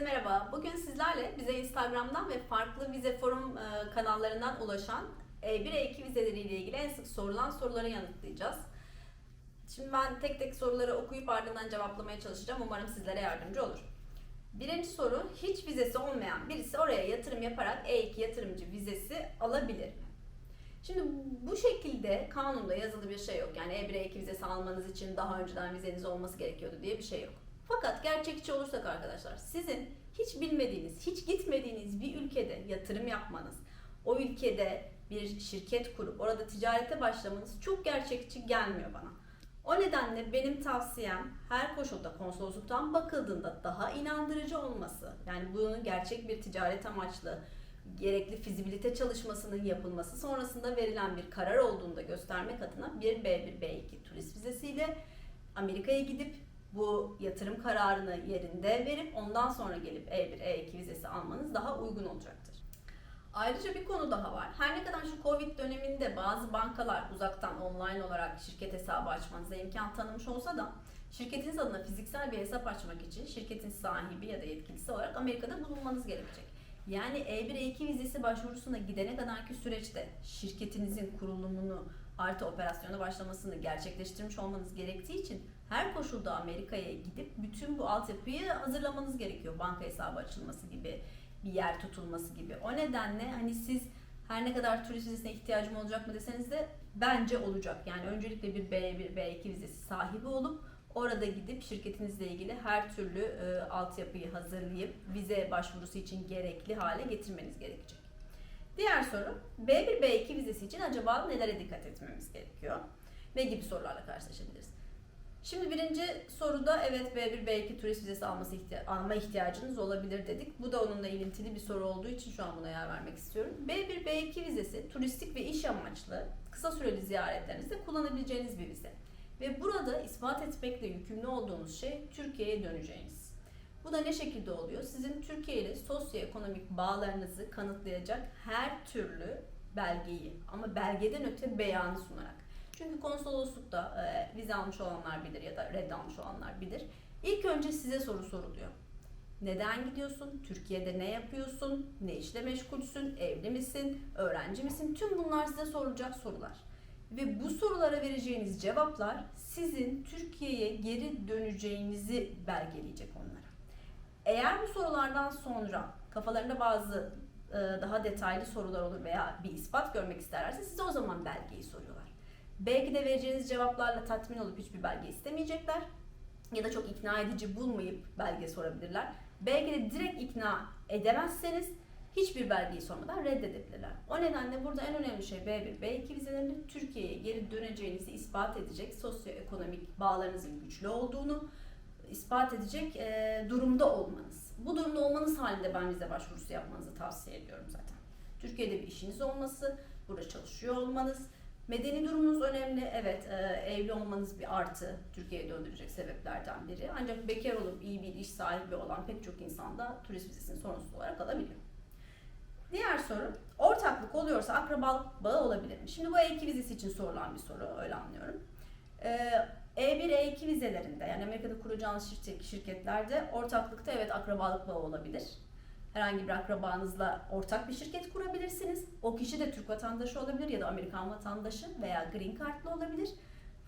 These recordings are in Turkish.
merhaba. Bugün sizlerle bize Instagram'dan ve farklı vize forum e, kanallarından ulaşan E E1 E2 vizeleriyle ilgili en sık sorulan soruları yanıtlayacağız. Şimdi ben tek tek soruları okuyup ardından cevaplamaya çalışacağım. Umarım sizlere yardımcı olur. Birinci soru, hiç vizesi olmayan birisi oraya yatırım yaparak E2 yatırımcı vizesi alabilir mi? Şimdi bu şekilde kanunda yazılı bir şey yok. Yani E1 E2 vizesi almanız için daha önceden vizeniz olması gerekiyordu diye bir şey yok. Fakat gerçekçi olursak arkadaşlar sizin hiç bilmediğiniz, hiç gitmediğiniz bir ülkede yatırım yapmanız, o ülkede bir şirket kurup orada ticarete başlamanız çok gerçekçi gelmiyor bana. O nedenle benim tavsiyem her koşulda konsolosluktan bakıldığında daha inandırıcı olması. Yani bunun gerçek bir ticaret amaçlı, gerekli fizibilite çalışmasının yapılması sonrasında verilen bir karar olduğunda göstermek adına bir B1, B2 turist vizesiyle Amerika'ya gidip bu yatırım kararını yerinde verip ondan sonra gelip E1, E2 vizesi almanız daha uygun olacaktır. Ayrıca bir konu daha var. Her ne kadar şu Covid döneminde bazı bankalar uzaktan online olarak şirket hesabı açmanıza imkan tanımış olsa da şirketiniz adına fiziksel bir hesap açmak için şirketin sahibi ya da yetkilisi olarak Amerika'da bulunmanız gerekecek. Yani E1, E2 vizesi başvurusuna gidene kadarki süreçte şirketinizin kurulumunu artı operasyona başlamasını gerçekleştirmiş olmanız gerektiği için her koşulda Amerika'ya gidip bütün bu altyapıyı hazırlamanız gerekiyor. Banka hesabı açılması gibi, bir yer tutulması gibi. O nedenle hani siz her ne kadar turist vizesine ihtiyacım olacak mı deseniz de bence olacak. Yani öncelikle bir B1, B2 vizesi sahibi olup orada gidip şirketinizle ilgili her türlü e, altyapıyı hazırlayıp vize başvurusu için gerekli hale getirmeniz gerekecek. Diğer soru, B1, B2 vizesi için acaba nelere dikkat etmemiz gerekiyor? Ne gibi sorularla karşılaşabiliriz? Şimdi birinci soruda evet B1, B2 turist vizesi alması ihtiya- alma ihtiyacınız olabilir dedik. Bu da onunla ilintili bir soru olduğu için şu an buna yer vermek istiyorum. B1, B2 vizesi turistik ve iş amaçlı kısa süreli ziyaretlerinizde kullanabileceğiniz bir vize. Ve burada ispat etmekle yükümlü olduğunuz şey Türkiye'ye döneceğiniz. Bu da ne şekilde oluyor? Sizin Türkiye ile sosyoekonomik bağlarınızı kanıtlayacak her türlü belgeyi ama belgeden öte beyanı sunarak. Çünkü konsoloslukta e, vize almış olanlar bilir ya da red almış olanlar bilir. İlk önce size soru soruluyor. Neden gidiyorsun? Türkiye'de ne yapıyorsun? Ne işle meşgulsün? Evli misin? Öğrenci misin? Tüm bunlar size sorulacak sorular. Ve bu sorulara vereceğiniz cevaplar sizin Türkiye'ye geri döneceğinizi belgeleyecek onlara. Eğer bu sorulardan sonra kafalarında bazı e, daha detaylı sorular olur veya bir ispat görmek isterlerse size o zaman belgeyi soruyorlar. Belki de vereceğiniz cevaplarla tatmin olup hiçbir belge istemeyecekler ya da çok ikna edici bulmayıp belge sorabilirler. Belki de direkt ikna edemezseniz hiçbir belgeyi sormadan reddedebilirler. O nedenle burada en önemli şey B1, B2 vizelerinde Türkiye'ye geri döneceğinizi ispat edecek sosyoekonomik bağlarınızın güçlü olduğunu ispat edecek e, durumda olmanız. Bu durumda olmanız halinde ben vize başvurusu yapmanızı tavsiye ediyorum zaten. Türkiye'de bir işiniz olması, burada çalışıyor olmanız, medeni durumunuz önemli. Evet, e, evli olmanız bir artı Türkiye'ye döndürecek sebeplerden biri. Ancak bekar olup iyi bir iş sahibi olan pek çok insan da turist vizesini sorunsuz olarak alabiliyor. Diğer soru, ortaklık oluyorsa akrabalık bağı olabilir mi? Şimdi bu E2 vizesi için sorulan bir soru, öyle anlıyorum. Ee, E1, E2 vizelerinde yani Amerika'da kuracağınız şirket, şirketlerde ortaklıkta evet akrabalık bağı olabilir. Herhangi bir akrabanızla ortak bir şirket kurabilirsiniz. O kişi de Türk vatandaşı olabilir ya da Amerikan vatandaşı veya green card'lı olabilir.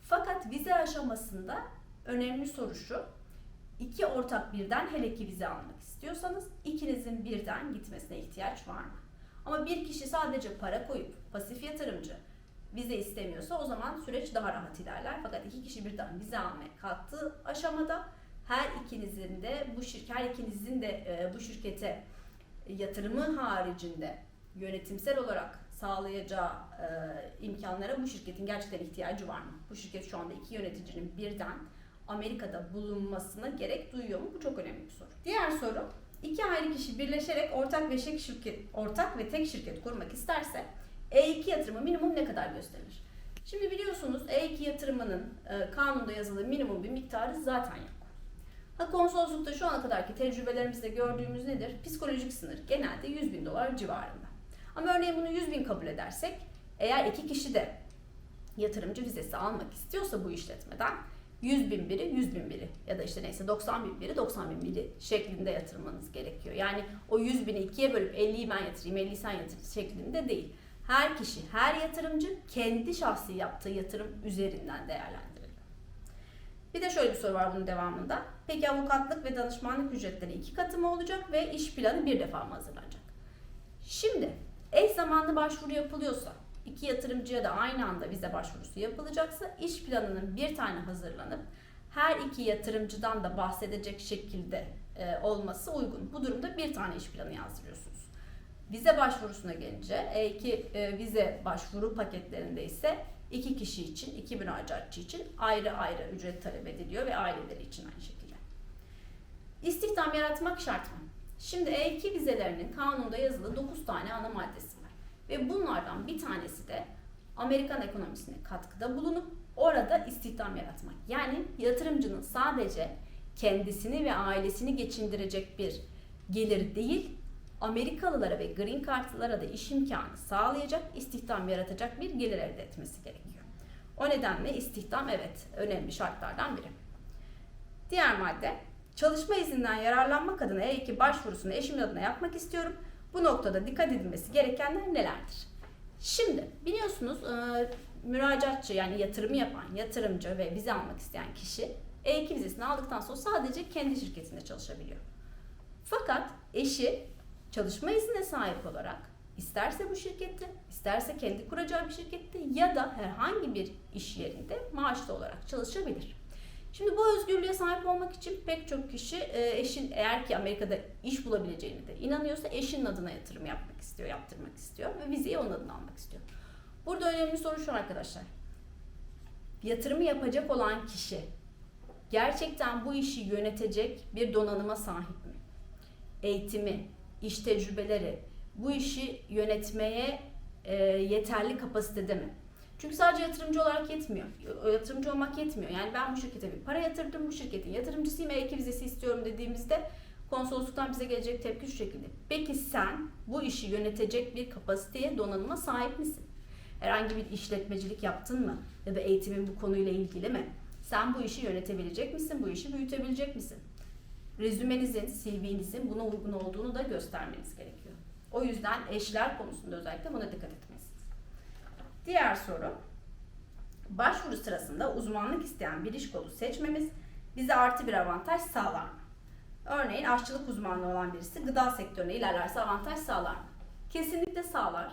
Fakat vize aşamasında önemli soru şu. İki ortak birden hele ki vize almak istiyorsanız ikinizin birden gitmesine ihtiyaç var mı? Ama bir kişi sadece para koyup pasif yatırımcı vize istemiyorsa o zaman süreç daha rahat ilerler. Fakat iki kişi birden vize almaya kalktığı aşamada her ikinizin de bu şirket her ikinizin de e, bu şirkete yatırımı haricinde yönetimsel olarak sağlayacağı e, imkanlara bu şirketin gerçekten ihtiyacı var mı? Bu şirket şu anda iki yöneticinin birden Amerika'da bulunmasına gerek duyuyor mu? Bu çok önemli bir soru. Diğer soru, iki ayrı kişi birleşerek ortak ve tek şirket, ortak ve tek şirket kurmak isterse E2 yatırımı minimum ne kadar gösterilir? Şimdi biliyorsunuz E2 yatırımının e, kanunda yazılı minimum bir miktarı zaten yok. Konsoloslukta şu ana kadarki tecrübelerimizde gördüğümüz nedir? Psikolojik sınır genelde 100 bin dolar civarında. Ama örneğin bunu 100 bin kabul edersek eğer iki kişi de yatırımcı vizesi almak istiyorsa bu işletmeden 100 bin biri 100 bin biri ya da işte neyse 90 bin biri 90 bin biri şeklinde yatırmanız gerekiyor. Yani o 100 bini ikiye bölüp 50'yi ben yatırayım 50'yi sen yatır şeklinde değil. Her kişi, her yatırımcı kendi şahsi yaptığı yatırım üzerinden değerlendirilir. Bir de şöyle bir soru var bunun devamında. Peki avukatlık ve danışmanlık ücretleri iki katı mı olacak ve iş planı bir defa mı hazırlanacak? Şimdi eş zamanlı başvuru yapılıyorsa, iki yatırımcıya da aynı anda vize başvurusu yapılacaksa iş planının bir tane hazırlanıp her iki yatırımcıdan da bahsedecek şekilde e, olması uygun. Bu durumda bir tane iş planı yazdırıyorsunuz. Vize başvurusuna gelince E2 e, vize başvuru paketlerinde ise iki kişi için, iki müracaatçı için ayrı ayrı ücret talep ediliyor ve aileleri için aynı şekilde. İstihdam yaratmak şart mı? Şimdi E2 vizelerinin kanunda yazılı 9 tane ana maddesi var. Ve bunlardan bir tanesi de Amerikan ekonomisine katkıda bulunup orada istihdam yaratmak. Yani yatırımcının sadece kendisini ve ailesini geçindirecek bir gelir değil, Amerikalılara ve green card'lara da iş imkanı sağlayacak, istihdam yaratacak bir gelir elde etmesi gerekiyor. O nedenle istihdam evet önemli şartlardan biri. Diğer madde, çalışma izninden yararlanmak adına E2 başvurusunu eşimin adına yapmak istiyorum. Bu noktada dikkat edilmesi gerekenler nelerdir? Şimdi biliyorsunuz e, müracaatçı yani yatırımı yapan yatırımcı ve vize almak isteyen kişi E2 vizesini aldıktan sonra sadece kendi şirketinde çalışabiliyor. Fakat eşi çalışma iznine sahip olarak isterse bu şirkette, isterse kendi kuracağı bir şirkette ya da herhangi bir iş yerinde maaşlı olarak çalışabilir. Şimdi bu özgürlüğe sahip olmak için pek çok kişi e, eşin eğer ki Amerika'da iş bulabileceğini de inanıyorsa eşinin adına yatırım yapmak istiyor, yaptırmak istiyor ve vizeyi onun adına almak istiyor. Burada önemli soru şu arkadaşlar. Yatırımı yapacak olan kişi gerçekten bu işi yönetecek bir donanıma sahip mi? Eğitimi, iş tecrübeleri bu işi yönetmeye e, yeterli kapasitede mi? Çünkü sadece yatırımcı olarak yetmiyor. Yatırımcı olmak yetmiyor. Yani ben bu şirkete bir para yatırdım, bu şirketin yatırımcısıyım, E2 vizesi istiyorum dediğimizde konsolosluktan bize gelecek tepki şu şekilde. Peki sen bu işi yönetecek bir kapasiteye, donanıma sahip misin? Herhangi bir işletmecilik yaptın mı? Ya da eğitimin bu konuyla ilgili mi? Sen bu işi yönetebilecek misin? Bu işi büyütebilecek misin? Rezümenizin, CV'nizin buna uygun olduğunu da göstermeniz gerekiyor. O yüzden eşler konusunda özellikle buna dikkat etmelisiniz. Diğer soru. Başvuru sırasında uzmanlık isteyen bir iş kolu seçmemiz bize artı bir avantaj sağlar mı? Örneğin aşçılık uzmanlığı olan birisi gıda sektörüne ilerlerse avantaj sağlar mı? Kesinlikle sağlar.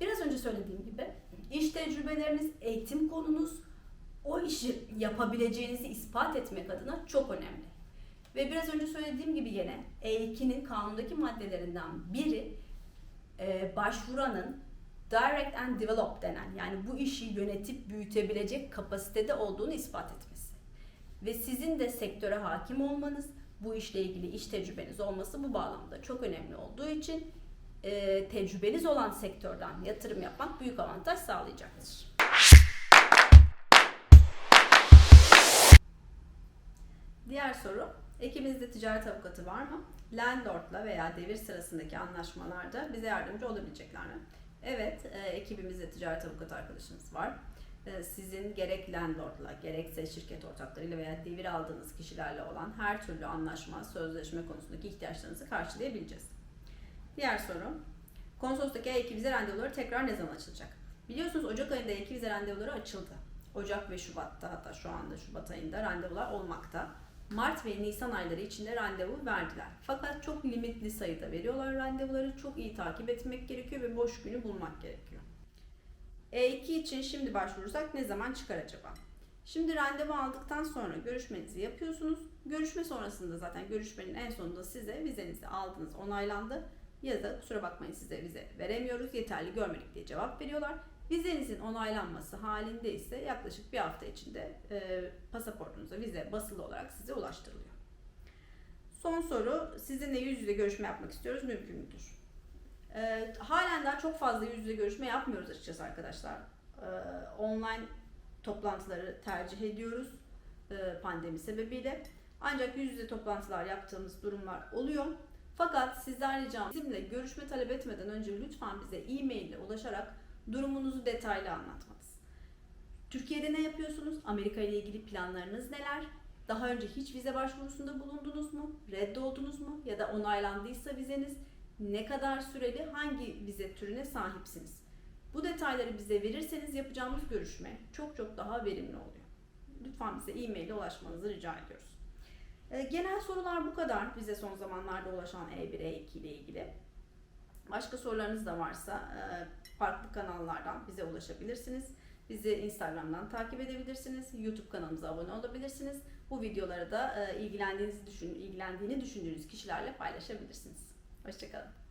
Biraz önce söylediğim gibi iş tecrübeleriniz, eğitim konunuz o işi yapabileceğinizi ispat etmek adına çok önemli. Ve biraz önce söylediğim gibi yine E2'nin kanundaki maddelerinden biri e, başvuranın direct and develop denen yani bu işi yönetip büyütebilecek kapasitede olduğunu ispat etmesi. Ve sizin de sektöre hakim olmanız, bu işle ilgili iş tecrübeniz olması bu bağlamda çok önemli olduğu için e, tecrübeniz olan sektörden yatırım yapmak büyük avantaj sağlayacaktır. Diğer soru, ekibinizde ticaret avukatı var mı? Landlord'la veya devir sırasındaki anlaşmalarda bize yardımcı olabilecekler mi? Evet, e, ekibimizde ticaret avukatı arkadaşımız var. E, sizin gerek landlordla, gerekse şirket ortaklarıyla veya devir aldığınız kişilerle olan her türlü anlaşma, sözleşme konusundaki ihtiyaçlarınızı karşılayabileceğiz. Diğer soru, konsolostaki E2 vize randevuları tekrar ne zaman açılacak? Biliyorsunuz Ocak ayında E2 vize randevuları açıldı. Ocak ve Şubat'ta hatta şu anda Şubat ayında randevular olmakta. Mart ve Nisan ayları içinde randevu verdiler. Fakat çok limitli sayıda veriyorlar randevuları. Çok iyi takip etmek gerekiyor ve boş günü bulmak gerekiyor. E2 için şimdi başvurursak ne zaman çıkar acaba? Şimdi randevu aldıktan sonra görüşmenizi yapıyorsunuz. Görüşme sonrasında zaten görüşmenin en sonunda size vizenizi aldınız, onaylandı. Ya da kusura bakmayın size vize veremiyoruz, yeterli görmedik diye cevap veriyorlar. Vizenizin onaylanması halinde ise yaklaşık bir hafta içinde e, pasaportunuza vize basılı olarak size ulaştırılıyor. Son soru, sizinle yüz yüze görüşme yapmak istiyoruz, mümkün müdür? E, halen daha çok fazla yüz yüze görüşme yapmıyoruz açıkçası arkadaşlar. E, online toplantıları tercih ediyoruz e, pandemi sebebiyle. Ancak yüz yüze toplantılar yaptığımız durumlar oluyor. Fakat sizden ricam bizimle görüşme talep etmeden önce lütfen bize e-mail ile ulaşarak durumunuzu detaylı anlatmanız. Türkiye'de ne yapıyorsunuz? Amerika ile ilgili planlarınız neler? Daha önce hiç vize başvurusunda bulundunuz mu? Reddoldunuz mu? Ya da onaylandıysa vizeniz ne kadar süreli hangi vize türüne sahipsiniz? Bu detayları bize verirseniz yapacağımız görüşme çok çok daha verimli oluyor. Lütfen bize e-mail ile ulaşmanızı rica ediyoruz. Ee, Genel sorular bu kadar bize son zamanlarda ulaşan E E1, E2 ile ilgili. Başka sorularınız da varsa e, farklı kanallardan bize ulaşabilirsiniz. Bizi Instagram'dan takip edebilirsiniz. YouTube kanalımıza abone olabilirsiniz. Bu videoları da e, ilgilendiğinizi düşün, ilgilendiğini düşündüğünüz kişilerle paylaşabilirsiniz. Hoşçakalın.